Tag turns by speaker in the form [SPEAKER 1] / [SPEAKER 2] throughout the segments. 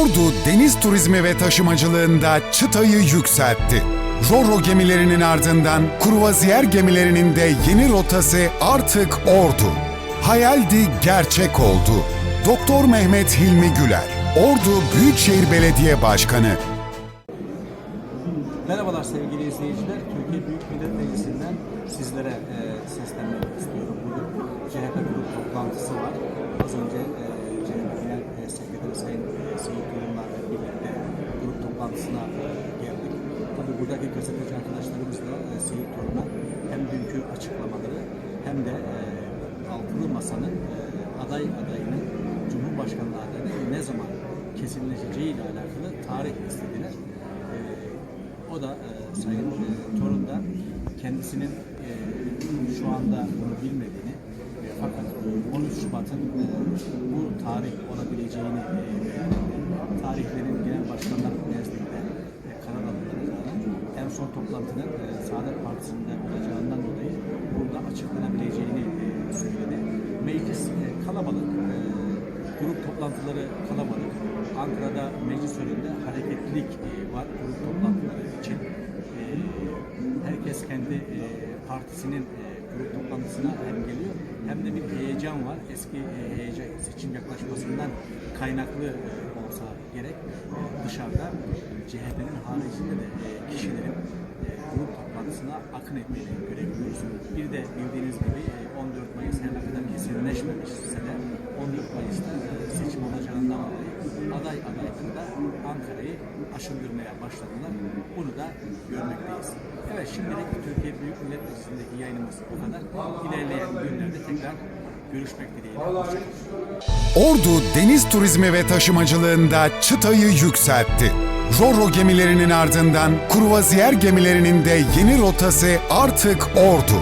[SPEAKER 1] Ordu deniz turizmi ve taşımacılığında çıtayı yükseltti. Roro gemilerinin ardından kruvaziyer gemilerinin de yeni rotası artık Ordu. Hayaldi gerçek oldu. Doktor Mehmet Hilmi Güler, Ordu Büyükşehir Belediye Başkanı.
[SPEAKER 2] Merhabalar sevgili izleyiciler. Türkiye Büyük Millet Meclisi'nden sizlere e, seslenmek istiyorum. Bugün CHP grup toplantısı var. Az önce e, CHP Genel e, Sekreteri Sayın e, Seyit Yorum'la birlikte grup toplantısına e, geldik. Buradaki gazeteci arkadaşlarımız da e, Seyit Yorum'a hem dünkü açıklamaları hem de e, altılı masanın e, aday adayının Cumhurbaşkanlığı adayının ne zaman kesinleşeceği ile alakalı tarih istediler. E, o da e, Sayın e, Torun da kendisinin e, şu anda bunu bilmediğini e, fakat 13 Şubat'ın e, bu tarih olabileceğini e, tarihlerin genel başkanlar nezdinde son toplantının e, Saadet Partisi'nde olacağından dolayı burada açıklanabileceğini e, söyledi. Meclis e, kalabalık, e, grup toplantıları kalabalık. Ankara'da meclis önünde hareketlilik e, var grup toplantıları için. E, herkes kendi e, partisinin e, grup toplantısına hem geliyor hem de bir heyecan var. Eski e, heyecan seçim yaklaşmasından kaynaklı e, olsa gerek e, dışarıda CHP'nin haricinde de e, kişilerin e, grup toplantısına akın ettiğini görebiliyoruz. Bir de bildiğiniz gibi e, 14 Mayıs her ne kadar kesinleşmemişse de 14 Mayıs'ta e, seçim olacağından dolayı aday adaylarında Ankara'yı aşındırmaya başladılar. Bunu da görmekteyiz. Evet şimdilik Türkiye Büyük Millet Meclisi'ndeki yayınımız bu kadar. İlerleyen günlerde tekrar görüşmek dileğiyle.
[SPEAKER 1] Ordu deniz turizmi ve taşımacılığında çıtayı yükseltti. Roro gemilerinin ardından kruvaziyer gemilerinin de yeni rotası artık Ordu.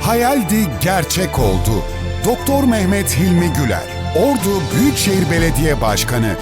[SPEAKER 1] Hayaldi gerçek oldu. Doktor Mehmet Hilmi Güler, Ordu Büyükşehir Belediye Başkanı.